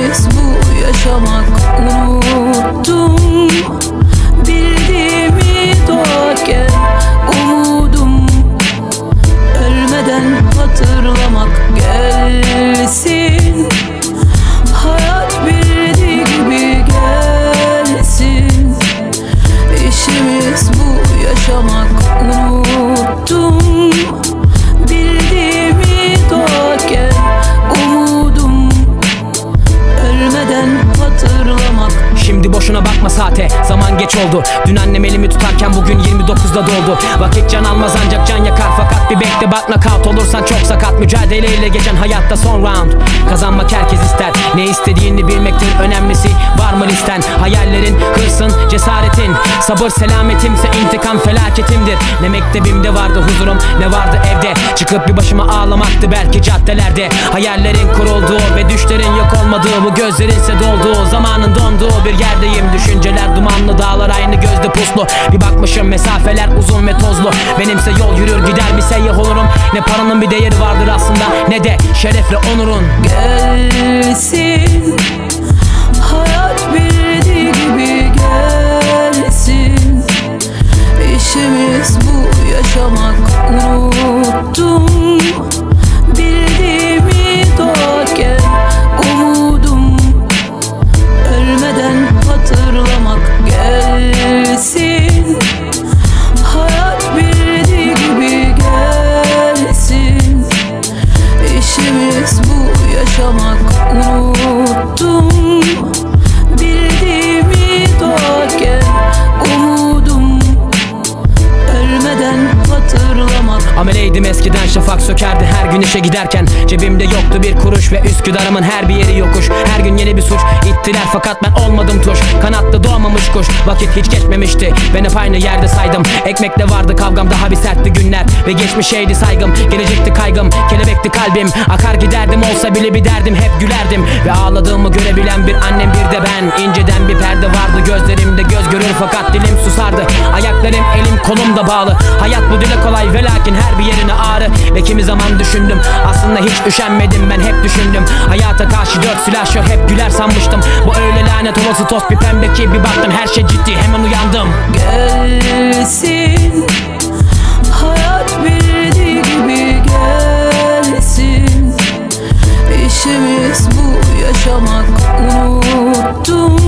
deriz bu yaşamak saate Zaman geç oldu. Dün annem elimi tutarken bugün 29'da doldu Vakit can almaz ancak can yakar. Fakat bir bekle bak knockout olursan çok sakat. Mücadeleyle geçen hayatta son round. Kazanmak herkes ister. Ne istediğini bilmektir önemlisi Var mı listen? Hayallerin, hırsın, cesaretin. Sabır selametimse intikam felaketimdir. Ne mektebimde vardı huzurum ne vardı evde. Çıkıp bir başıma ağlamaktı belki caddelerde. Hayallerin kurulduğu yok olmadığı Bu gözlerinse dolduğu zamanın donduğu bir yerdeyim. Düşünceler dumanlı. Dağlar aynı gözde puslu. Bir bakmışım mesafeler uzun ve tozlu. Benimse yol yürür gider bir seyyah olurum. Ne paranın bir değeri vardır aslında ne de şerefle onurun. Gelsin Ameleydim eskiden şafak sökerdi her gün işe giderken. Cebimde yoktu bir kuruş ve Üsküdar'ımın her bir yeri yokuş. Her gün yeni bir suç ittiler fakat ben olmadım tuş. Kanatlı doğmamış kuş vakit hiç geçmemişti. Ben hep aynı yerde saydım. Ekmekle vardı kavgam daha bir sertti günler. Ve geçmişeydi saygım gelecekti kaygım Kelebekti kalbim. Akar giderdim olsa bile bir derdim Hep gülerdim. Ve ağladığımı görebilen bir annem bir de ben. İnceden bir perde vardı gözlerimde göz görür fakat dilim susardı. Ayaklarım elim kolum da bağlı. Hayat bu dile kolay ve lakin her bir yerine ağrı. Ve kimi zaman düşündüm. Aslında hiç üşenmedim. Ben hep düşündüm. Hayata karşı dört silahşör hep güler sanmıştım. Bu öyle lanet olası toz bir pembe ki bir baktım her şey ciddi. Hemen uyandım. Gelsin. Hayat bildiği gibi gelsin. İşimiz bu yaşamak unuttum